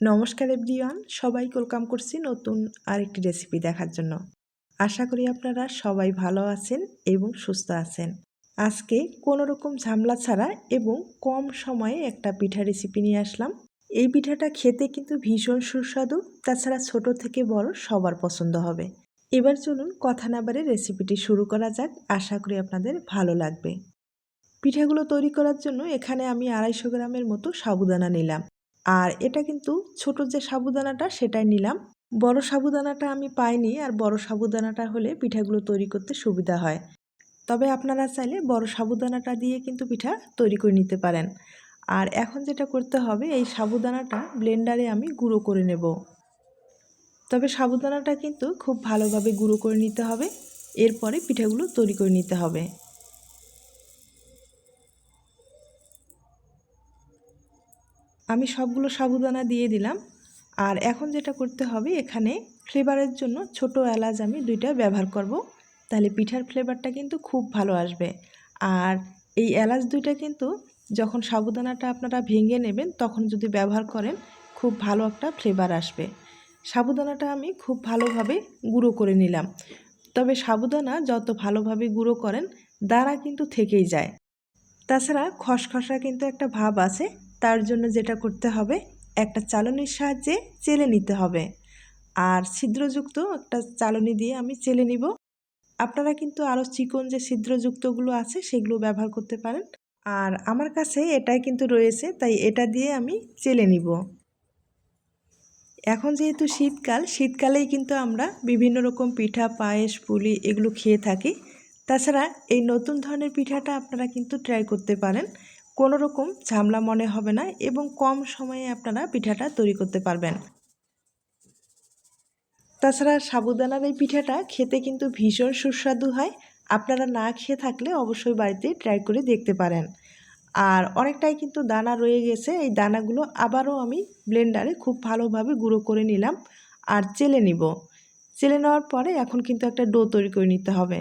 নমস্কার এভরিওয়ান সবাই ওয়েলকাম করছি নতুন আরেকটি রেসিপি দেখার জন্য। আশা করি আপনারা সবাই ভালো আছেন এবং সুস্থ আছেন। আজকে কোনো রকম ঝামলা ছাড়া এবং কম সময়ে একটা পিঠা রেসিপি নিয়ে আসলাম। এই পিঠাটা খেতে কিন্তু ভীষণ সুস্বাদু, তাছাড়া ছোট থেকে বড় সবার পছন্দ হবে। এবার চলুন কথা না বারে রেসিপিটি শুরু করা যাক, আশা করি আপনাদের ভালো লাগবে। পিঠাগুলো তৈরি করার জন্য এখানে আমি আড়াইশো গ্রামের মতো সাবুদানা নিলাম। আর এটা কিন্তু ছোট যে সাবুদানাটা সেটাই নিলাম। বড় সাবুদানাটা আমি পাইনি আর বড় সাবুদানাটা হলে পিঠাগুলো তৈরি করতে সুবিধা হয়। তবে আপনারা চাইলে বড় সাবুদানাটা দিয়ে কিন্তু পিঠা তৈরি করে নিতে পারেন। আর এখন যেটা করতে হবে, এই সাবুদানাটা ব্লেন্ডারে আমি গুঁড়ো করে নেব। তবে সাবুদানাটা কিন্তু খুব ভালোভাবে গুঁড়ো করে নিতে হবে। এরপরে পিঠাগুলো তৈরি করে নিতে হবে। আমি সবগুলো সাবুদানা দিয়ে দিলাম। আর এখন যেটা করতে হবে, এখানে ফ্লেভারের জন্য ছোট এলাচ আমি দুইটা ব্যবহার করব। তাহলে পিঠার ফ্লেভারটা কিন্তু খুব ভালো আসবে। আর এই এলাচ দুইটা কিন্তু যখন সাবুদানাটা আপনারা ভেঙে নেবেন, তখন যদি ব্যবহার করেন, খুব ভালো একটা ফ্লেভার আসবে। সাবুদানাটা আমি খুব ভালোভাবে গুঁড়ো করে নিলাম। তবে সাবুদানা যত ভালোভাবে গুঁড়ো করেন দাঁড়া কিন্তু থেকেই যায়। তাছাড়া খসখসা কিন্তু একটা ভাব আছে। তার জন্য যেটা করতে হবে, একটা চালনির সাহায্যে চেলে নিতে হবে। আর ছিদ্রযুক্ত একটা চালনি দিয়ে আমি চেলে নিব। আপনারা কিন্তু আরও চিকন যে ছিদ্রযুক্তগুলো আছে, সেগুলো ব্যবহার করতে পারেন। আর আমার কাছে এটাই কিন্তু রয়েছে, তাই এটা দিয়ে আমি চেলে নিব। এখন যেহেতু শীতকাল, শীতকালেই কিন্তু আমরা বিভিন্ন রকম পিঠা, পায়েস, পুলি এগুলো খেয়ে থাকি। তাছাড়া এই নতুন ধরনের পিঠাটা আপনারা কিন্তু ট্রাই করতে পারেন। কোনো রকম ঝামলা মনে হবে না এবং কম সময়ে আপনারা পিঠাটা তৈরি করতে পারবেন। তাছাড়া সাবুদানার এই পিঠাটা খেতে কিন্তু ভীষণ সুস্বাদু হয়। আপনারা না খেয়ে থাকলে অবশ্যই বাড়িতে ট্রাই করে দেখতে পারেন। আর অনেকটাই কিন্তু দানা রয়ে গেছে, এই দানাগুলো আবারও আমি ব্লেন্ডারে খুব ভালোভাবে গুঁড়ো করে নিলাম আর চেলে নিব। চেলে নেওয়ার পরে এখন কিন্তু একটা ডো তৈরি করে নিতে হবে।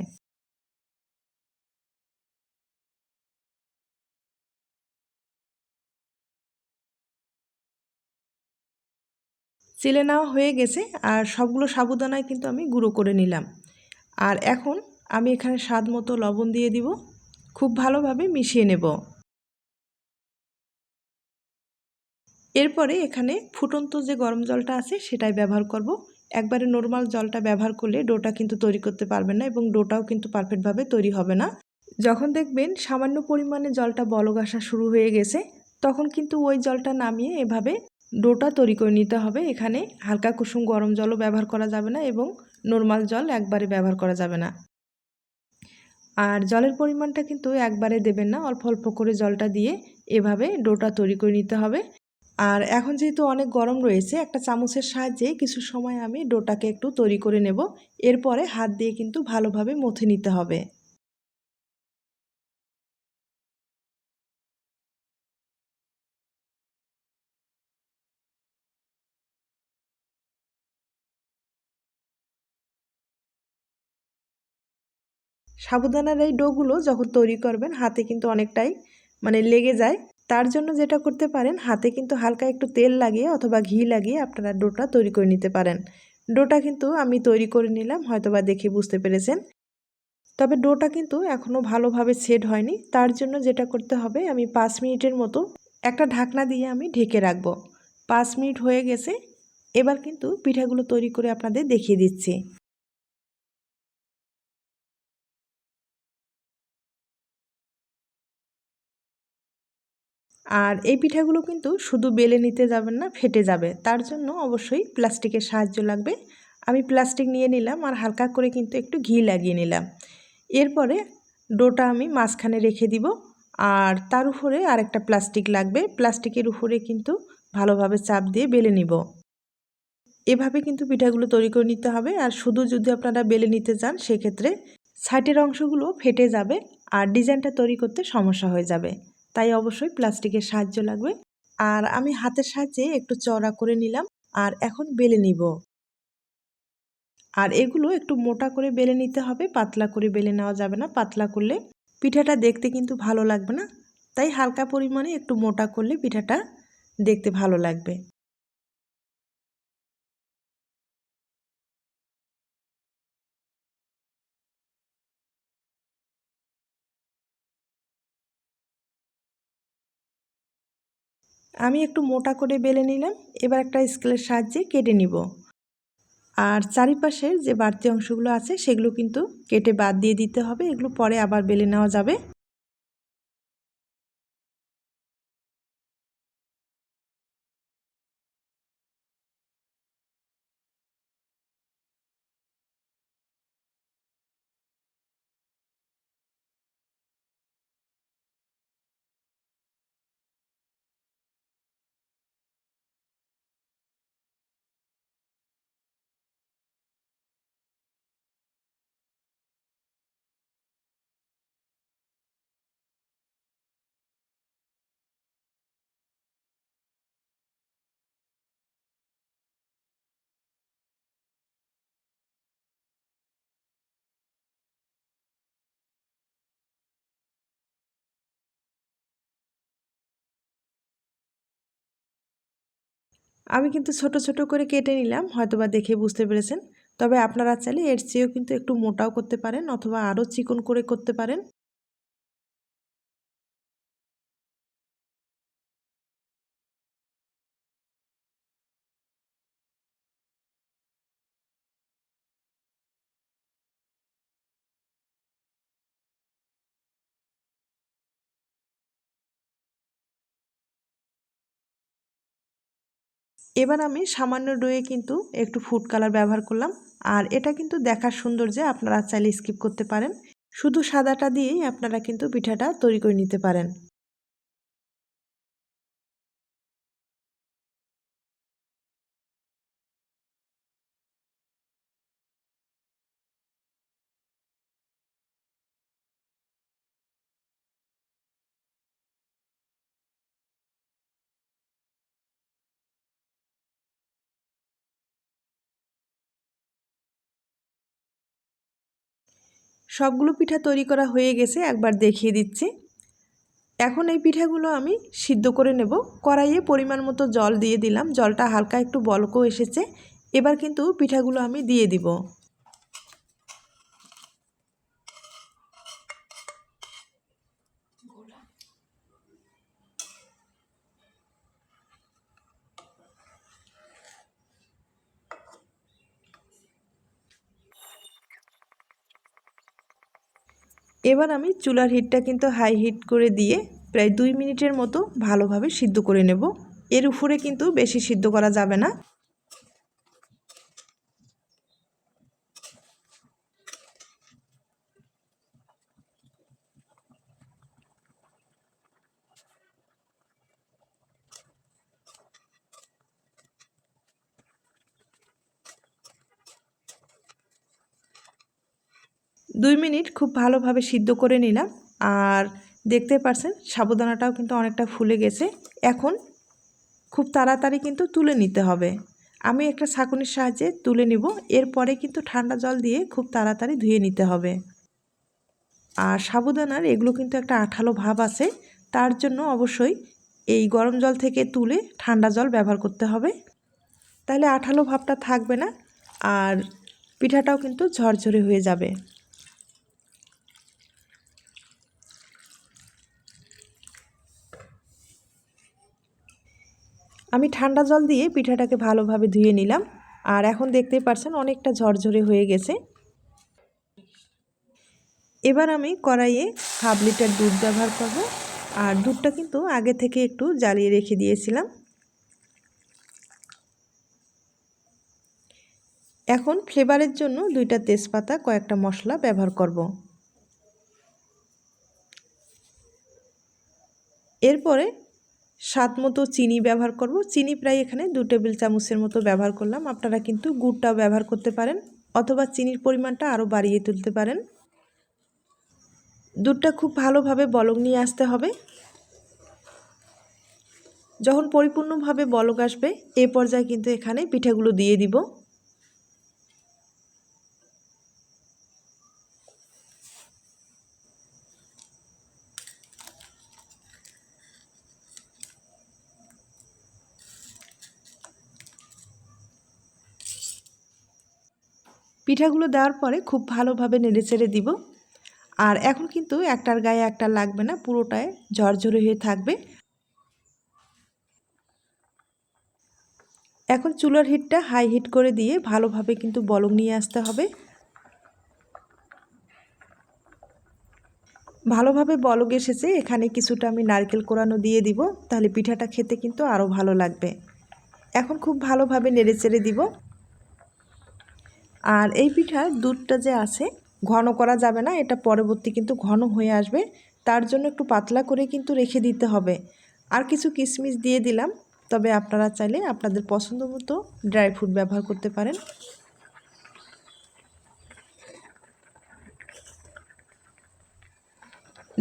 চেলে নেওয়া হয়ে গেছে আর সবগুলো সাবুদানায় কিন্তু আমি গুঁড়ো করে নিলাম। আর এখন আমি এখানে স্বাদ মতো লবণ দিয়ে দিব। খুব ভালোভাবে মিশিয়ে নেব। এরপরে এখানে ফুটন্ত যে গরম জলটা আছে সেটাই ব্যবহার করব। একবারে নর্মাল জলটা ব্যবহার করলে ডোটা কিন্তু তৈরি করতে পারবেন না এবং ডোটাও কিন্তু পারফেক্টভাবে তৈরি হবে না। যখন দেখবেন সামান্য পরিমাণে জলটা বলক আসা শুরু হয়ে গেছে, তখন কিন্তু ওই জলটা নামিয়ে এভাবে ডোটা তৈরি করে নিতে হবে। এখানে হালকা কুসুম গরম জলও ব্যবহার করা যাবে না এবং নর্মাল জল একবারে ব্যবহার করা যাবে না। আর জলের পরিমাণটা কিন্তু একবারে দেবেন না, অল্প অল্প করে জলটা দিয়ে এভাবে ডোটা তৈরি করে নিতে হবে। আর এখন যেহেতু অনেক গরম রয়েছে, একটা চামচের সাহায্যে কিছু সময় আমি ডোটাকে একটু তৈরি করে নেব। এরপরে হাত দিয়ে কিন্তু ভালোভাবে মথে নিতে হবে। সাবুদানার এই ডোগুলো যখন তৈরি করবেন, হাতে কিন্তু অনেকটাই মানে লেগে যায়। তার জন্য যেটা করতে পারেন, হাতে কিন্তু হালকা একটু তেল লাগিয়ে অথবা ঘি লাগিয়ে আপনারা ডোটা তৈরি করে নিতে পারেন। ডোটা কিন্তু আমি তৈরি করে নিলাম, হয়তোবা দেখে বুঝতে পেরেছেন। তবে ডোটা কিন্তু এখনও ভালোভাবে সেট হয়নি। তার জন্য যেটা করতে হবে, আমি পাঁচ মিনিটের মতো একটা ঢাকনা দিয়ে আমি ঢেকে রাখব। পাঁচ মিনিট হয়ে গেছে, এবার কিন্তু পিঠাগুলো তৈরি করে আপনাদের দেখিয়ে দিচ্ছি। আর এই পিঠাগুলো কিন্তু শুধু বেলে নিতে যাবেন না, ফেটে যাবে। তার জন্য অবশ্যই প্লাস্টিকের সাহায্য লাগবে। আমি প্লাস্টিক নিয়ে নিলাম আর হালকা করে কিন্তু একটু ঘি লাগিয়ে নিলাম। এরপরে ডোটা আমি মাঝখানে রেখে দিব আর তার উপরে আরেকটা প্লাস্টিক লাগবে। প্লাস্টিকের উপরে কিন্তু ভালোভাবে চাপ দিয়ে বেলে নিব। এভাবে কিন্তু পিঠাগুলো তৈরি করে নিতে হবে আর শুধু যদি আপনারা বেলে নিতে চান, সেক্ষেত্রে সাইটের অংশগুলো ফেটে যাবে আর ডিজাইনটা তৈরি করতে সমস্যা হয়ে যাবে। তাই অবশ্যই প্লাস্টিকের সাহায্য লাগবে। আর আমি হাতের সাহায্যে একটু চড়া করে নিলাম আর এখন বেলে নিব। আর এগুলো একটু মোটা করে বেলে নিতে হবে, পাতলা করে বেলে নেওয়া যাবে না। পাতলা করলে পিঠাটা দেখতে কিন্তু ভালো লাগবে না। তাই হালকা পরিমাণে একটু মোটা করলে পিঠাটা দেখতে ভালো লাগবে। আমি একটু মোটা করে বেলে নিলাম, এবার একটা স্কেলের সাহায্যে কেটে নিব। আর চারিপাশের যে বাড়তি অংশগুলো আছে, সেগুলো কিন্তু কেটে বাদ দিয়ে দিতে হবে, এগুলো পরে আবার বেলে নেওয়া যাবে। আমি কিন্তু ছোট ছোট করে কেটে নিলাম, হয়তোবা দেখে বুঝতে পেরেছেন। তবে আপনারা চাইলে এর চেয়েও কিন্তু একটু মোটাও করতে পারেন, অথবা আরও চিকন করে করতে পারেন। এবার আমি সামান্য ডোয়ে কিন্তু একটু ফুড কালার ব্যবহার করলাম। আর এটা কিন্তু দেখার সুন্দর যে আপনারা চাইলে স্কিপ করতে পারেন। শুধু সাদাটা দিয়েই আপনারা কিন্তু পিঠাটা তৈরি করে নিতে পারেন। সবগুলো পিঠা তৈরি করা হয়ে গেছে, একবার দেখিয়ে দিচ্ছি। এখন এই পিঠাগুলো আমি সিদ্ধ করে নেব। কড়াইয়ে পরিমাণ মতো জল দিয়ে দিলাম। জলটা হালকা একটু বলকও এসেছে। এবার কিন্তু পিঠাগুলো আমি দিয়ে দিব। এবার আমি চুলার হিটটা কিন্তু হাই হিট করে দিয়ে প্রায় দুই মিনিটের মতো ভালোভাবে সিদ্ধ করে নেব। এর উপরে কিন্তু বেশি সিদ্ধ করা যাবে না। দুই মিনিট খুব ভালোভাবে সিদ্ধ করে নিলাম। আর দেখতে পারছেন, সাবুদানাটাও কিন্তু অনেকটা ফুলে গেছে। এখন খুব তাড়াতাড়ি কিন্তু তুলে নিতে হবে। আমি একটা ছাঁকুনির সাহায্যে তুলে নিব। এরপরে কিন্তু ঠান্ডা জল দিয়ে খুব তাড়াতাড়ি ধুয়ে নিতে হবে। আর সাবুদানার এগুলো কিন্তু একটা আঠালো ভাব আছে। তার জন্য অবশ্যই এই গরম জল থেকে তুলে ঠান্ডা জল ব্যবহার করতে হবে। তাহলে আঠালো ভাবটা থাকবে না। আর পিঠাটাও কিন্তু ঝরঝরে হয়ে যাবে। আমি ঠান্ডা জল দিয়ে পিঠাটাকে ভালোভাবে ধুয়ে নিলাম। আর এখন দেখতেই পারছেন অনেকটা ঝরঝরে হয়ে গেছে। এবার আমি কড়াইয়ে হাফ লিটার দুধ ব্যবহার করব। আর দুধটা কিন্তু আগে থেকে একটু জ্বালিয়ে রেখে দিয়েছিলাম। এখন ফ্লেভারের জন্য দুইটা তেজপাতা, কয়েকটা মশলা ব্যবহার করব। এরপরে স্বাদ মতো চিনি ব্যবহার করব। চিনি প্রায় এখানে দু টেবিল চামচের মতো ব্যবহার করলাম। আপনারা কিন্তু গুড়টাও ব্যবহার করতে পারেন অথবা চিনির পরিমাণটা আরও বাড়িয়ে তুলতে পারেন। দুধটা খুব ভালোভাবে বলক নিয়ে আসতে হবে। যখন পরিপূর্ণভাবে বলক আসবে, এ পর্যায়ে কিন্তু এখানে পিঠাগুলো দিয়ে দিব। পিঠাগুলো দেওয়ার পরে খুব ভালোভাবে নেড়ে চেড়ে দিব। আর এখন কিন্তু একটার গায়ে একটা লাগবে না পুরোটায় ঝরঝরে হয়ে থাকবে। এখন চুলার হিটটা হাই হিট করে দিয়ে ভালোভাবে কিন্তু বলক নিয়ে আসতে হবে। ভালোভাবে বলক এসেছে, এখানে কিছুটা আমি নারকেল কোরানো দিয়ে দিব, তাহলে পিঠাটা খেতে কিন্তু আরও ভালো লাগবে। এখন খুব ভালোভাবে নেড়ে চেড়ে দিব। আর এই পিঠার দুধটা যে আছে, ঘন করা যাবে না, এটা পরবর্তী কিন্তু ঘন হয়ে আসবে। তার জন্য একটু পাতলা করে কিন্তু রেখে দিতে হবে। আর কিছু কিশমিশ দিয়ে দিলাম, তবে আপনারা চাইলে আপনাদের পছন্দ মতো ড্রাই ফ্রুট ব্যবহার করতে পারেন।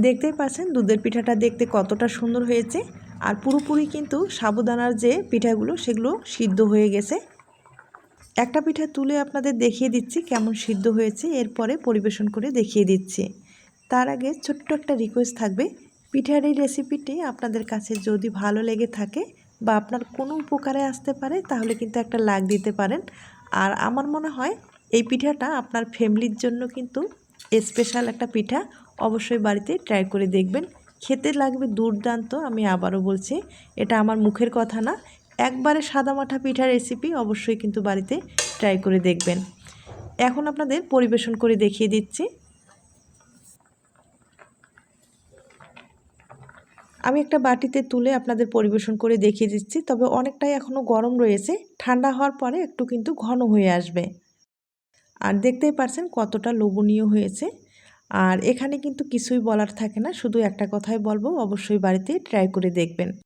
দেখতেই পাচ্ছেন দুধের পিঠাটা দেখতে কতটা সুন্দর হয়েছে, আর পুরোপুরি কিন্তু সাবুদানার যে পিঠাগুলো, সেগুলো সিদ্ধ হয়ে গেছে। একটা পিঠা তুলে আপনাদের দেখিয়ে দিচ্ছি কেমন সিদ্ধ হয়েছে, এরপরে পরিবেশন করে দেখিয়ে দিচ্ছি। তার আগে ছোট্ট একটা রিকোয়েস্ট থাকবে। পিঠার এই রেসিপিটি আপনাদের কাছে যদি ভালো লেগে থাকে বা আপনার কোনো উপকারে আসতে পারে, তাহলে কিন্তু একটা লাগ দিতে পারেন। আর আমার মনে হয় এই পিঠাটা আপনার ফ্যামিলির জন্য কিন্তু স্পেশাল একটা পিঠা। অবশ্যই বাড়িতে ট্রাই করে দেখবেন। খেতে লাগবে দুর্দান্ত, আমি আবারও বলছি। এটা আমার মুখের কথা না একবারে সাদামাঠা পিঠা রেসিপি অবশ্যই কিন্তু বাড়িতে ট্রাই করে দেখবেন। এখন আপনাদের পরিবেশন করে দেখিয়ে দিচ্ছি। আমি একটা বাটিতে তুলে আপনাদের পরিবেশন করে দেখিয়ে দিচ্ছি, তবে অনেকটাই এখনও গরম রয়েছে। ঠান্ডা হওয়ার পরে একটু কিন্তু ঘন হয়ে আসবে। আর দেখতেই পারছেন কতটা লোভনীয় হয়েছে। আর এখানে কিন্তু কিছুই বলার থাকে না, শুধু একটা কথাই বলব, অবশ্যই বাড়িতে ট্রাই করে দেখবেন।